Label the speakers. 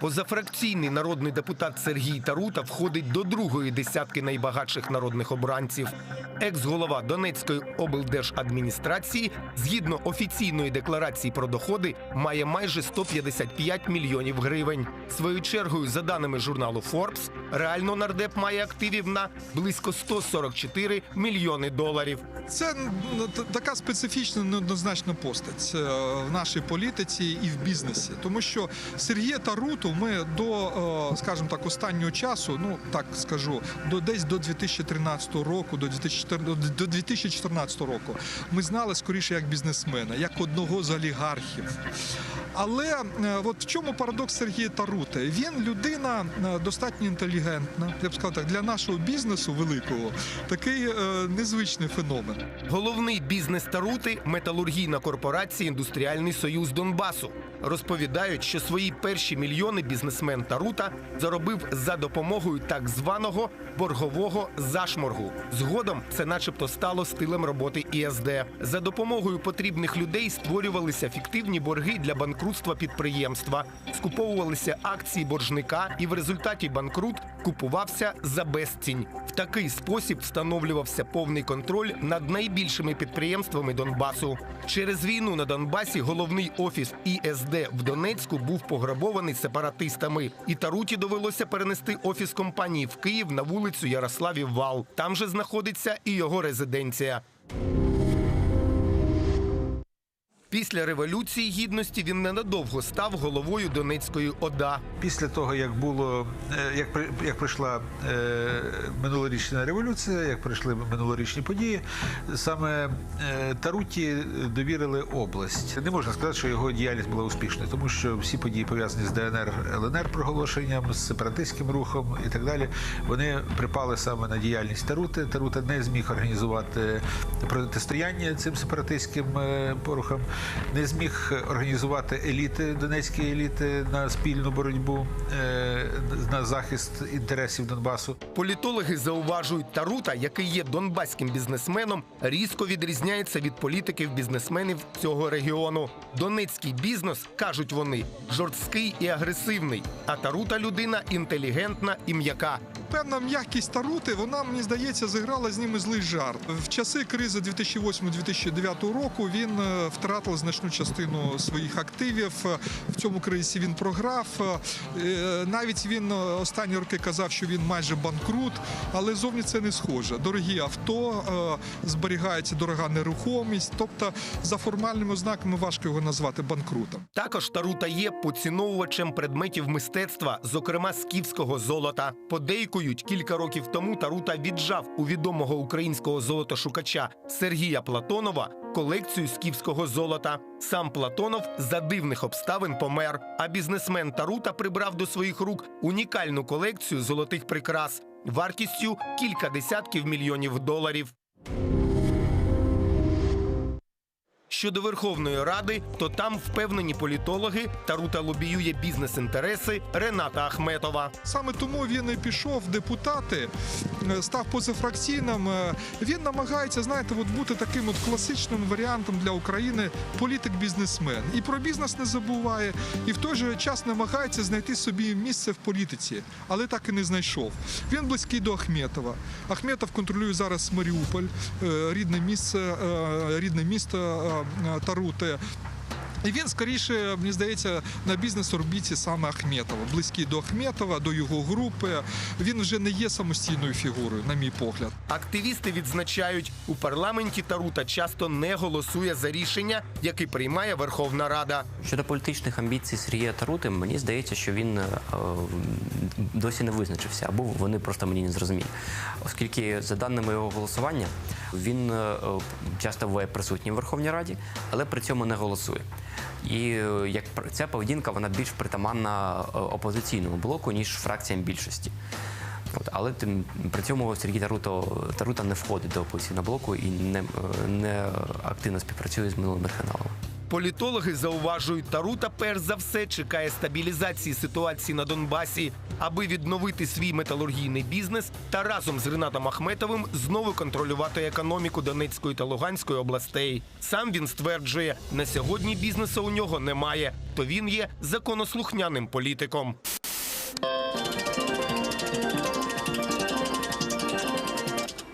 Speaker 1: Позафракційний народний депутат Сергій Тарута входить до другої десятки найбагатших народних обранців. Екс-голова Донецької облдержадміністрації, згідно офіційної декларації про доходи, має майже 155 мільйонів гривень. Своєю чергою, за даними журналу Forbes, реально нардеп має активів на близько 144 мільйони доларів.
Speaker 2: Це ну, така специфічна неоднозначна постать е, в нашій політиці і в бізнесі, тому що Сергія Таруту ми до, е, скажімо так, останнього часу, ну так скажу, до десь до 2013 року, до 2014, до 2014 року, ми знали скоріше як бізнесмена, як одного з олігархів. Але е, от в чому парадокс Сергія Тарути? Він людина достатньо інтелігентна. Я б сказав так, для нашого бізнесу великого такий е, незвичний феномен.
Speaker 1: Головний бізнес Тарути металургійна корпорація Індустріальний Союз Донбасу. Розповідають, що свої перші мільйони бізнесмен Тарута заробив за допомогою так званого боргового зашморгу. Згодом це, начебто, стало стилем роботи ІСД. За допомогою потрібних людей створювалися фіктивні борги для банкрутства підприємства, скуповувалися акції боржника, і в результаті банкрут купувався за безцінь. В такий спосіб встановлювався повний контроль над найбільшими підприємствами Донбасу. Через війну на Донбасі головний офіс ІСД в Донецьку був пограбований сепаратистами, і Таруті довелося перенести офіс компанії в Київ на вулицю Ярославів Вал. Там же знаходиться і його резиденція. Після революції гідності він ненадовго став головою Донецької ОДА.
Speaker 3: Після того, як було е, як як прийшла е, минулорічна революція, як прийшли минулорічні події, саме е, Таруті довірили область. Не можна сказати, що його діяльність була успішною, тому що всі події пов'язані з ДНР, ЛНР проголошенням, з сепаратистським рухом і так далі. Вони припали саме на діяльність Тарути. Тарута не зміг організувати протистояння цим сепаратистським порухам, не зміг організувати еліти, донецькі еліти на спільну боротьбу е, на захист інтересів Донбасу.
Speaker 1: Політологи зауважують, Тарута, який є донбаським бізнесменом, різко відрізняється від політиків бізнесменів цього регіону. Донецький бізнес, кажуть вони, жорсткий і агресивний. А Тарута людина інтелігентна і м'яка.
Speaker 2: Певна м'якість Тарути, вона мені здається, зіграла з ними злий жарт. В часи кризи 2008-2009 року він е, втратив значну частину своїх активів. В цьому кризі він програв. Е, Навіть він е, останні роки казав, що він майже банкрут, але зовні це не схоже. Дорогі авто, зберігається дорога нерухомість. Тобто, за формальними ознаками важко його назвати банкрутом.
Speaker 1: Також Тарута є поціновувачем предметів мистецтва, зокрема скіфського золота. Подейкують, кілька років тому Тарута віджав у відомого українського золотошукача Сергія Платонова колекцію скіфського золота. Сам Платонов за дивних обставин помер. А бізнесмен Тарута прибрав до своїх рук унікальну колекцію золотих прикрас вартістю кілька десятків мільйонів доларів. Щодо Верховної Ради, то там впевнені політологи Тарута лобіює бізнес-інтереси Рената Ахметова.
Speaker 2: Саме тому він і пішов депутати, е, став позафракційним. Е, Він намагається, знаєте, от бути таким от класичним варіантом для України політик-бізнесмен. І про бізнес не забуває, і в той же час намагається знайти собі місце в політиці, але так і не знайшов. Він близький до Ахметова. Ахметов контролює зараз Маріуполь, е, рідне місце, рідне місто Тарути. І він скоріше, мені здається, на бізнес-орбіті саме Ахметова, близький до Ахметова, до його групи. Він вже не є самостійною фігурою, на мій погляд.
Speaker 1: Активісти відзначають, у парламенті Тарута часто не голосує за рішення, які приймає Верховна Рада.
Speaker 4: Щодо політичних амбіцій Сергія Тарути, мені здається, що він е, досі не визначився, або вони просто мені не зрозумілі. Оскільки, за даними його голосування, він е, часто буває присутній в Верховній Раді, але при цьому не голосує. І е, як ця поведінка вона більш притаманна е, опозиційному блоку, ніж фракціям більшості. От, але тим при цьому Сергій Таруто Тарута не входить до опозиційного блоку і не, е, не активно співпрацює з минулими каналами.
Speaker 1: Політологи зауважують, Тарута перш за все чекає стабілізації ситуації на Донбасі, аби відновити свій металургійний бізнес та разом з Ринатом Ахметовим знову контролювати економіку Донецької та Луганської областей. Сам він стверджує, на сьогодні бізнесу у нього немає, то він є законослухняним політиком.